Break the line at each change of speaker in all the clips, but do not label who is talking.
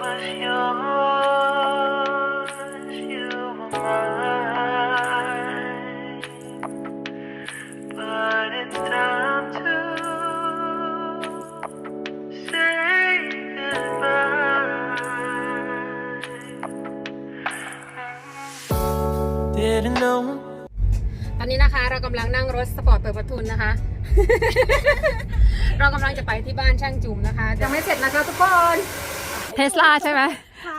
was yours, you were mine. But it's time to say goodbye. Didn't know.
ตอนนี้นะคะ เรากำลังนั่งรถสปอร์ตเปิดประทุนนะคะ เรากำลังจะไปที่บ้านช่างจุ่มนะคะ ยังไม่เสร็จนะคะทุกคน เทสลาใช่ไหม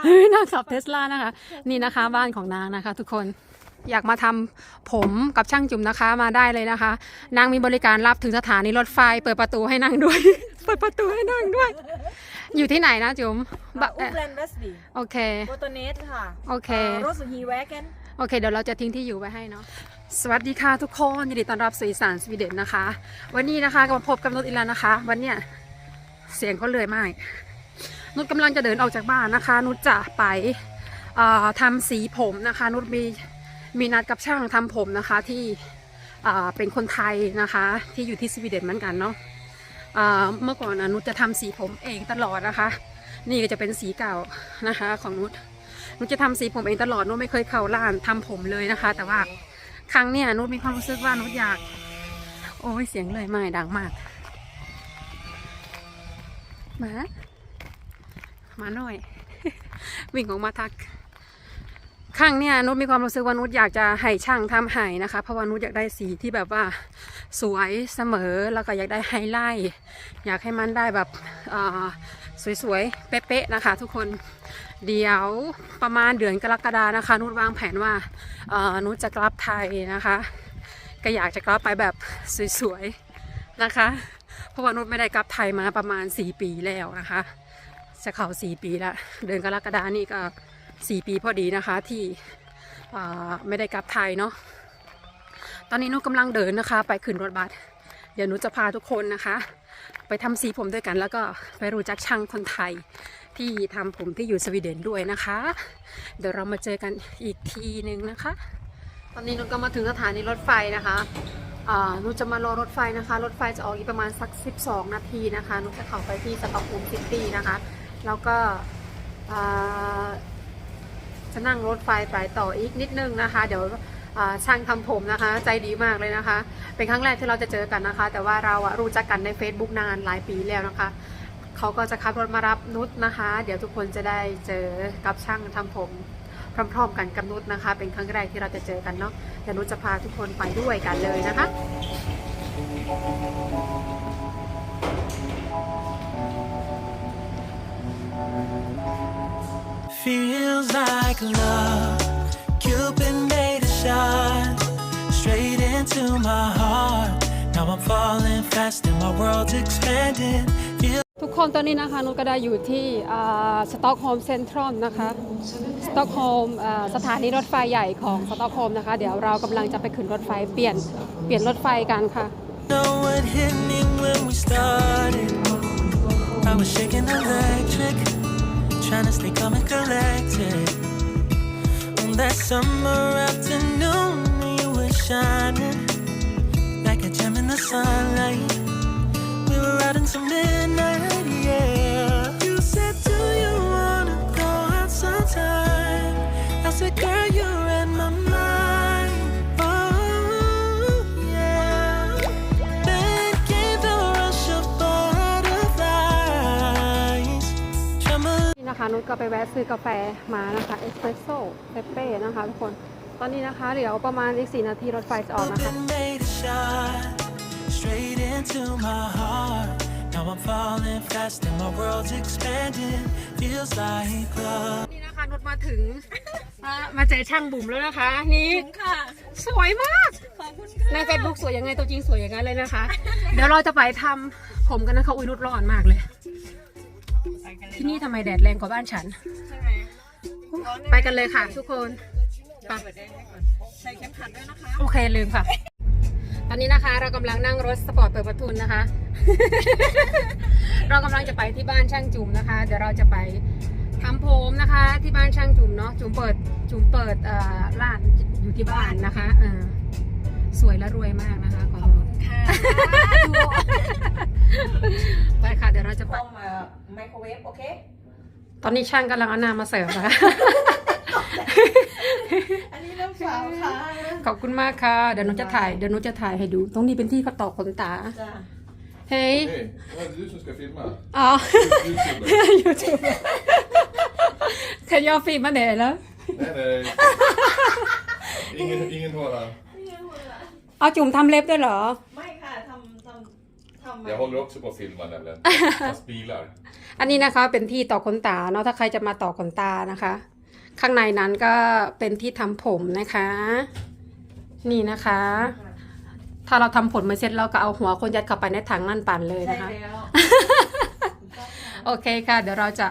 เฮ้ยนางขับเทสลานะคะ นี่นะคะบ้านของนางนะคะ ทุกคนอยากมาทำผมกับช่างจุ่มนะคะมาได้เลยนะคะ นางมีบริการรับถึงสถานีรถไฟ เปิดประตูให้นั่งด้วย เปิดประตูให้นั่งด้วย อยู่ที่ไหนนะจุ๋มบะ
อุ้มแลนด์เวสบี
โอเค
โบโตเนสค่ะ
โอเค
โรสฮีแวกน
โอเค เดี๋ยวเราจะทิ้งที่อยู่ไว้ให้เนาะ สวัสดีค่ะทุกคนยินดีต้อนรับสู่อีสานสวีเดนนะคะ วันนี้นะคะก็มาพบกับนุชอีกแล้วนะคะ วันเนี้ยเสียงเขาเลยมาก นุชกำลังจะเดินออกจากบ้านนะคะ นุชจะไปทำสีผมนะคะ นุชมีมีนัดกับช่างทำผมนะคะที่เป็นคนไทยนะคะ ที่อยู่ที่สวีเดนเหมือนกันเนาะเอ่อเมื่อก่อนนุชจะทำสีผมเองตลอดนะคะ นี่ก็จะเป็นสีเก่านะคะของนุชนุชจะทำสีผมเองตลอดนุชไม่เคยเข้าร้านทำผมเลยนะคะ แต่ว่าครั้งเนี้ยนุชมีความรู้สึกว่านุชอยาก โอ้ยเสียงเลยไม่ดังมากหมา มาหน่อย วิ่งออกมาทักครั้งเนี้ยนุชมีความรู้สึกว่านุชอยากจะให้ช่างทำให้นะคะ เพราะว่านุชอยากได้สีที่แบบว่าสวยเสมอแล้วก็อยากได้ไฮไลท์อยากให้มันได้แบบอ่าสวยๆ เป๊ะๆนะคะ ทุกคนเดี๋ยวประมาณเดือนกรกฎานะคะ นุชวางแผนว่าอ่อนุชจะกลับไทยนะคะ ก็อยากจะกลับไปแบบสวยๆนะคะ เพราะว่านุชไม่ได้กลับไทยมาประมาณ 4 ปีแล้วนะคะ จะเข้า4ปีละเดือนกรกฎานี่ก็4ปีพอดีนะคะที่ไม่ได้กลับไทยเนาะตอนนี้นุชกำลังเดินนะคะ ไปขึ้นรถบัสเดี๋ยวนุจะพาทุกคนนะคะ ไปทำสีผมด้วยกันแล้วก็ไปรู้จักช่างคนไทยที่ทำผมที่อยู่สวีเดนด้วยนะคะ เดี๋ยวเรามาเจอกันอีกทีหนึ่งนะคะ ตอนนี้นุก็มาถึงสถานีรถไฟนะคะนุจะมารอรถไฟนะคะ รถไฟจะออกอีกประมาณสัก 12 นาทีนะคะ นุจะเข้าไปที่สต็อกโฮล์มซิตี้นะคะ แล้วก็จะนั่งรถไฟไปต่ออีกนิดนึงนะคะ เดี๋ยวช่างทำผมนะคะ ใจดีมากเลยนะคะ เป็นครั้งแรกที่เราจะเจอกันนะคะ แต่ว่าเราอะรู้จักกันใน Facebook นานหลายปีแล้วนะคะเขาก็จะขับรถมารับนุชนะคะ เดี๋ยวทุกคนจะได้เจอกับช่างทำผมพร้อมๆกันกับนุชนะคะ เป็นครั้งแรกที่เราจะเจอกันเนาะเดี๋ยวนุชจะพาทุกคนไปด้วยกันเลยนะคะ
Feels like love. Cupid made a shot straight into my heart. Now I'm falling fast and my world's expanding. Feel
ทุกคนตอนนี้นะคะนุชก็ได้อยู่ที่สต็อกโฮล์มเซ็นทรัลนะคะสต็อกโฮล์มสถานีรถไฟใหญ่ของสต็อกโฮล์มนะคะ เดี๋ยวเรากำลังจะไปขึ้นรถไฟเปลี่ยนเปลี่ยนรถไฟกันค่ะ
know what hit me when we started. I was shaking electric, trying to stay calm and collected. On that summer afternoon, you were shining like a gem in the sunlight. We were out until midnight,
นี่นะคะนุชก็ไปแวะซื้อกาแฟมานะคะเอสเปรสโซ่เปเป้นะคะทุกคนตอนนี้นะคะเดี๋ยวประมาณอีก4นาทีรถไฟจะออกนะคะ
Cupid made a shot straight into my heart. Now I'm falling fast and my world's expanding. Feels like love.
นี่นะคะนุชมาถึง มามาเจอช่างบุ๋มแล้วนะคะ นี่
ค่ะ
สวยมาก
ขอบคุณค่ะ
ใน Facebook สวยยังไงตัวจริงสวยอย่างนั้นเลยนะคะ เดี๋ยวเราจะไปทำผมกันนะคะอุ้ยนุชร้อนมากเลย ที่นี่ทำไมแดดแรงกว่าบ้านฉัน
ใช่ไหม
ไปกันเลยค่ะทุกคนไป
เปิดได้ไหมก่อนใส่เข็มขัดด้วยนะคะ
โอเคลืมค่ะ ตอนนี้นะคะ เรากำลังนั่งรถสปอร์ตเปิดประทุนนะคะ เรากำลังจะไปที่บ้านช่างจุ๋มนะคะ เดี๋ยวเราจะไปทำผมนะคะ ที่บ้านช่างจุ๋มเนาะจุ๋มเปิดจุ๋มเปิดเอ่อร้านอยู่ที่บ้านนะคะเออสวยและรวยมากนะคะขอบอก
ค่ะ
ไปค่ะเดี๋ยวเราจะไป
ต้ม ไมโครเวฟโอเค
ตอนนี้ช่างกำลังเอาน้ำมาเสิร์ฟนะคะ
อันนี้น้ำเปล่าค่ะ
ขอบคุณมากค่ะ เดี๋ยวหนุจะถ่าย เดี๋ยวหนุจะถ่ายให้ดู ตรงนี้เป็นที่เขาตอกขนตา
จ้ะ
เฮ้ย
Hej, vad är det du som ska filma?
อ๋อ
Youtuber?
ยูทูบเธอยอฟิล์มมาเดี๋ยวแล้ว
Nej, nej. Ingen, ingen hår här.
เอาจุ่มทำเล็บด้วยเหรอ
ไม่ค่ะทำทำทำ
Jag håller också på att filma nämligen. Fast bilar.
อันนี้นะคะเป็นที่ต่อขนตาเนาะถ้าใครจะมาต่อขนตานะคะ ข้างในนั้นก็เป็นที่ทำผมนะคะ นี่นะคะ ถ้าเราทำผมมาเสร็จเราก็เอาหัวคนยัดเข้าไปในถังนั่นปั่นเลย
ใช่
นะคะ
แล้ว
โอเคค่ะ เดี๋ยวเราจะ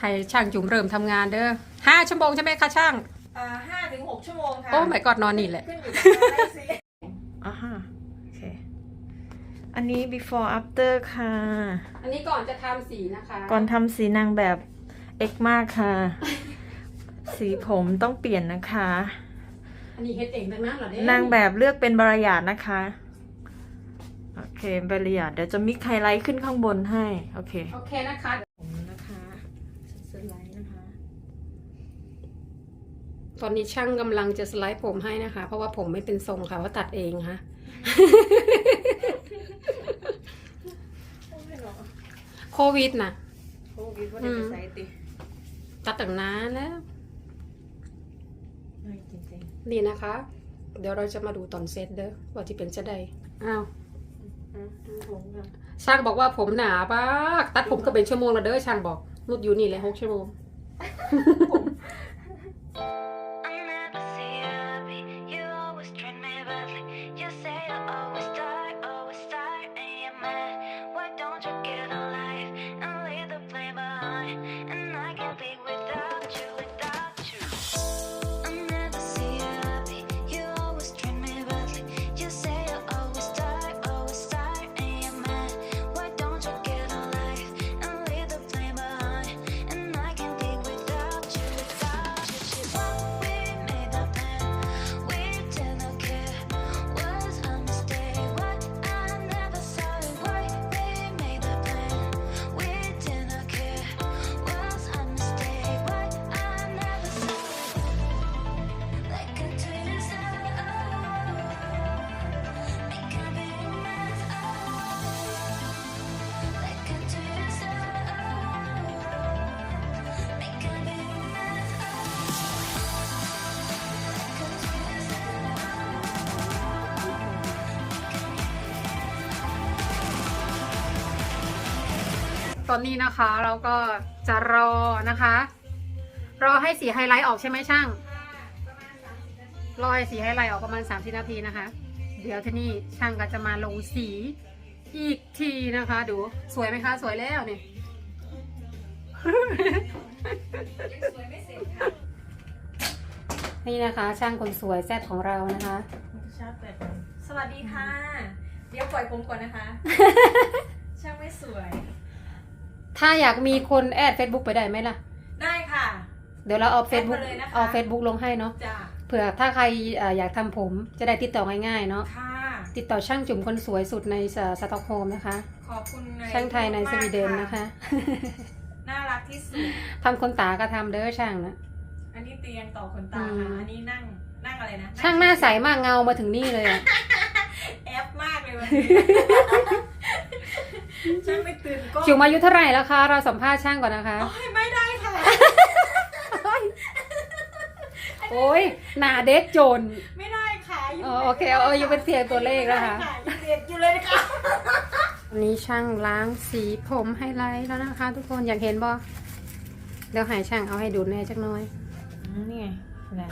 ให้ช่างจุ่มเริ่มทำงานเด้อห้าชั่วโมงใช่ไหมคะช่าง
อ่าห้าถึงหกชั่วโมงค่ะ
โอ้ไม่กอดนอนนี่แหละ
ขึ้นอยู่กับการได้สิอ่าฮะโอเค อันนี้ before after ค่ะ
อันนี้ก่อนจะทำสีนะคะ
ก่อนทำสีนางแบบเอกมากค่ะ สีผมต้องเปลี่ยนนะคะ
อันนี้เฮ็ดเองทั้งนั้นเหรอเนี่ย
นางแบบเลือกเป็นบรายาทนะคะ โอเคบรายาทเดี๋ยวจะมิกไฮไลท์ขึ้นข้างบนให้ โอเค
โอเคนะคะ
ผมนะคะสไลด์นะคะ
ตอนนี้ช่างกำลังจะสไลด์ผมให้นะคะ เพราะว่าผมไม่เป็นทรงค่ะว่าตัดเองค่ะ โควิดนะ
โควิดว่าเดี๋ยวจะใส่ติ
ตัดตั้งนานแล้ว
ไม่จริง
นี่นะคะ เดี๋ยวเราจะมาดูตอนเซตเด้อว่าที่เป็นจะได้อ้าว
ๆอืมดูผมค่ะ
ช่างบอกว่าผมหนาปากตัดผมก็เป็นชั่วโมงแล้วเด้อช่างบอกนุดอยู่นี่เลยหกชั่วโมง ตอนนี้นะคะเราก็จะรอนะคะ รอให้สีไฮไลท์ออกใช่ไหมช่างรอให้สีไฮไลท์ออกประมาณ30นาทีนะคะ เดี๋ยวทีนี้ช่างก็จะมาลงสีอีกทีนะคะ ดูสวยไหมคะ สวยแล้วนี่นี่นะคะ ช่างคนสวยแซ่บของเรานะคะ
ชาร์จแบตก่อนสวัสดีค่ะ เดี๋ยวปล่อยผมก่อนนะคะ ช่างไม่สวย
ถ้าอยากมีคนแอด Facebook ไปได้ไหมล่ะ
ได้ค่ะ
เดี๋ยวเราเอา Facebook
แอดมาเลยนะคะ
เอา Facebook ลงให้เนาะ
จ้า
เผื่อถ้าใครเอ่ออยากทำผมจะได้ติดต่อง่ายๆเนาะ
ค่ะ
ติดต่อช่างจุ๋มคนสวยสุดในสสต็อกโฮล์มนะคะ
ขอบคุณย
ช่างไทยในส
มาก
วีเดนนะคะ
น่ารักที่สุด
ทำคนตาก็ทำเด้อช่างนะ
อันนี้เตียงต่อขนตา
อื
ค่ะ
ม
อันนี้นั่ง นั่งอะไรนะ
ช่างหน้าใสมากเงามาถึงนี่เลยอะ
แอปมากเลยวันนี้ ช่างไม่ตื่นก็
จุ๋มอายุเท่าไหร่แล้วคะ เราสัมภาษณ์ช่างก่อนนะคะ
โอ้ยไม่ได้ค่ะ
โอ้ยหนาเด็กโจน
ไม่ได้ค่ะยู่
อ๋อโอเคเอาอยู่เป็นเสียงตัวเลขแล้วค่ะ
ยังเด็กอยู่เลยนะคะ
วันนี้ช่างล้างสีผมไฮไลท์แล้วนะคะ ทุกคนอยากเห็นบ่เดี๋ยวใหายช่างเอาให้ดูแน่จักหน้อย
นี่ไงนะ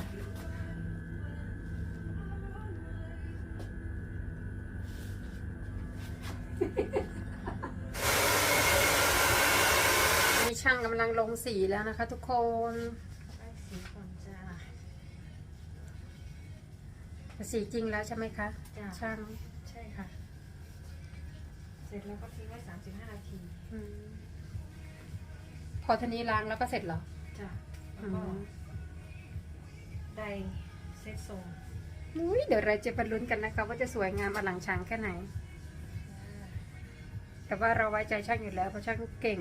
นี่ช่างกำลังลงสีแล้วนะคะ ทุกคน
สีก่อนจ้า
สีจริงแล้วใช่ไหมคะ
จ้า
ช่าง
ใช่ค่ะ เสร็จแล้วก็ทิ้งไว้35นาที
อมพอทีนี้ล้างแล้วก็เสร็จเหรอ
จ้ะ
อื
แล้วก็
ม
ได้เซ็ตทรง
อุ้ยเดี๋ยวเราจะไปลุ้นกันนะคะว่าจะสวยงามอลังช้างแค่ไหน แต่ว่าเราไว้ใจช่างอยู่แล้วเพราะช่างเก่ง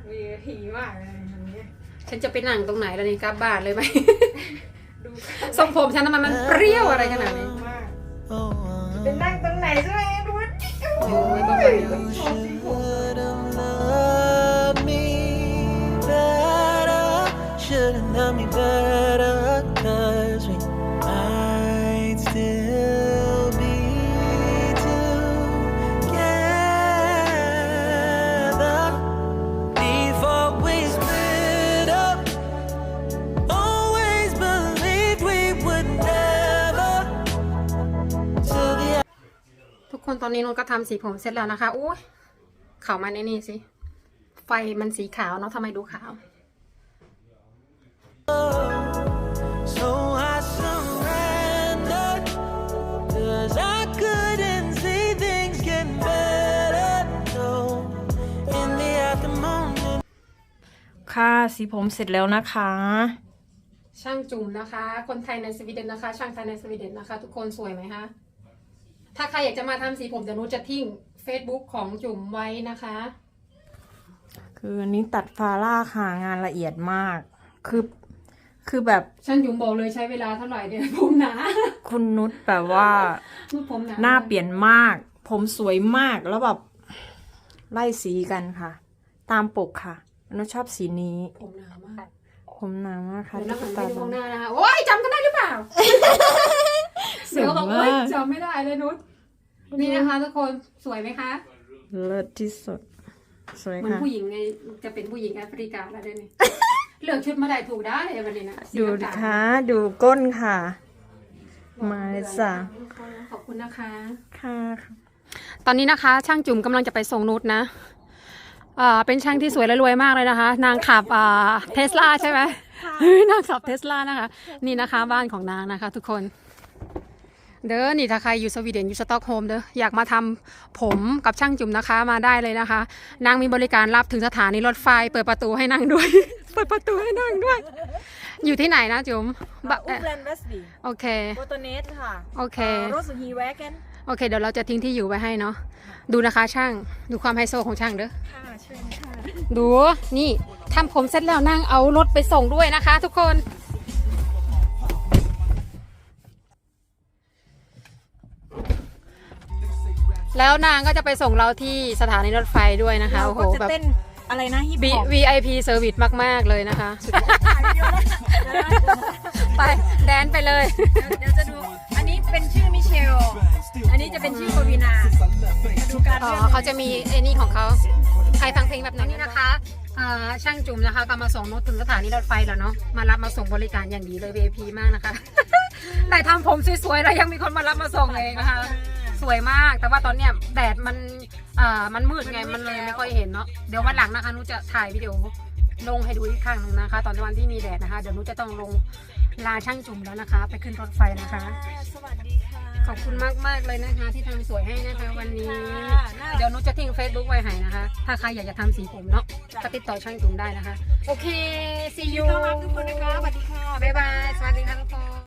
ฉันจะไปนั่งตรงไหนแล้วนี่กลับบ้านเลยไหมทรงผมฉันทำไมมันเปรี้ยวอะไรขนาดนี้
Oh,
เป็นนั่งตรงไหนใช่ไหมรู้
โอ้ยบ้าๆเลย คนตอนนี้นนก็ทำสีผมเสร็จแล้วนะคะอุ้ยขาวมันไอ้นี่สิ ไฟมันสีขาวเนาะทำไมดูขาว
So I surrendered. Cause I couldn't see things getting better. No, in the afternoon.
ค่ะสีผมเสร็จแล้วนะคะ
ช่างจุ่มนะคะ คนไทยในสวีเดนนะคะ ช่างไทยในสวีเดนนะคะ ทุกคนสวยไหมคะ ถ้าใครอยากจะมาทำสีผมเดี๋ยวนุชจะทิ้ง Facebook ของจุ่มไว้นะคะ
คืออันนี้ตัดฟาร่าค่ะงานละเอียดมาก คือคือแบบ
ช่างจุ่มบอกเลยใช้เวลาเท่าไหร่เดี๋ยวผมหนา
คุณนุชแบบว่า
นุชผมหนา
หน้าเปลี่ยนมาก ผมสวยมากแล้วแบบไล่สีกันค่ะ ตามปกค่ะนุชชอบสีนี้
ผมหนามาก
ผมหนามากค่ะ
เดี๋ยว
ตุ๊
เรา
ก
หันไป
ตา
ดู
บอ
ข้าง
ล
หน้านะคะโอ้ยจำกันได้หรือเปล่า
สวย
เดี๋ยวบอก
มา
โอ้ย
ก
จำไม่ได้เลยนุช นี่นะคะทุกคนสวยไหมคะ
เลิศที่สุด สวย
เหมือน
ค่ะ
ผู้หญิงไงจะเป็นผู้หญิงแอฟริกาแล้วเดี๋ยวนี้เลือกชุดมาได้ถูกได้เลยวันนี้นะสี
ดู
น้ำ
ดิ
ตาล
คะดูก้นค่ะ มาเลยจ้ะ
ขอบคุณนะคะ
ค่ะ
ตอนนี้นะคะ ช่างจุ๋มกำลังจะไปส่งนุชนะอ่าเป็นช่างที่สวยและรวยมากเลยนะคะ นางขับอ่าเทสลาใช่ไหมเฮ้ยนางขับเทสลานะคะ นี่นะคะบ้านของนางนะคะ ทุกคน เด้อนี่ถ้าใครอยู่สวีเดนอยู่สต็อกโฮล์มเด้ออยากมาทำผมกับช่างจุ๋มนะคะมาได้เลยนะคะ นางมีบริการรับถึงสถานีรถไฟ เปิดประตูให้นั่งด้วย เปิดประตูให้นั่งด้วย อยู่ที่ไหนนะจุ๋มบะ
อุ้มแลนด์เวสบี
โอเค
โบโตเนสค่ะ
โอเค
โรสฮีแวกน
โอเคเดี๋ยวเราจะทิ้งที่อยู่ไว้ให้เนาะดูนะคะช่างดูความไฮโซของช่างเด้อ
ค่ะเชิญค่ะ
ดูนี่ทำผมเสร็จแล้วนั่งเอารถไปส่งด้วยนะคะ ทุกคน แล้วนางก็จะไปส่งเราที่สถานีรถไฟด้วยนะคะ
เรา
โอ้โห
ก็จะ
แบบ
เต้นอะไรนะฮิป
B
ฮอป
VIP เซอร์วิสมาก ๆ เลยนะคะ ไปแดนไปเลย
เดี๋ยวจะดู อันนี้เป็นชื่อมิเชล อันนี้จะเป็นชื่อปวีนามาดูการ
อ๋อ
เลื่อน
เขาจะมีไอ้นี่ของเขา ใครฟังเพลงแบบไหนนี่นะคะอ่า ช่างจุ่มนะคะก็มาส่งรถถึงสถานีรถไฟแล้วเนาะมารับมาส่งบริการอย่างดีเลย VIP มากนะคะได้ทำผมสวยๆแล้วยังมีคนมารับมาส่งเองนะคะ สวยมากแต่ว่าตอนเนี้ยแดดมันอ่ามันมืดไงมันเลยไม่ค่อยเห็นเนาะเดี๋ยววันหลังนะคะนุจะถ่ายวิดีโอลงให้ดูอีกครั้งหนึงนะคะ ตอนวันที่มีแดดนะคะ เดี๋ยวนุจะต้องลงลาช่างจุ่มแล้วนะคะ ไปขึ้นรถไฟนะคะ
สวัสดี
ขอบคุณมากมากเลยนะคะ ที่ทำสวยให้นะคะวันนี้ เดี๋ยวนุชจะทิ้ง Facebook ไว้ให้นะคะ ถ้าใครอยากจะทำสีผมเนาะก็ติดต่อช่างตุงได้นะคะ โอเค see you
ทุกคนนะคะสวัสดีค่ะ บ๊ายบาย ส
วัสดีค่ะทุกคน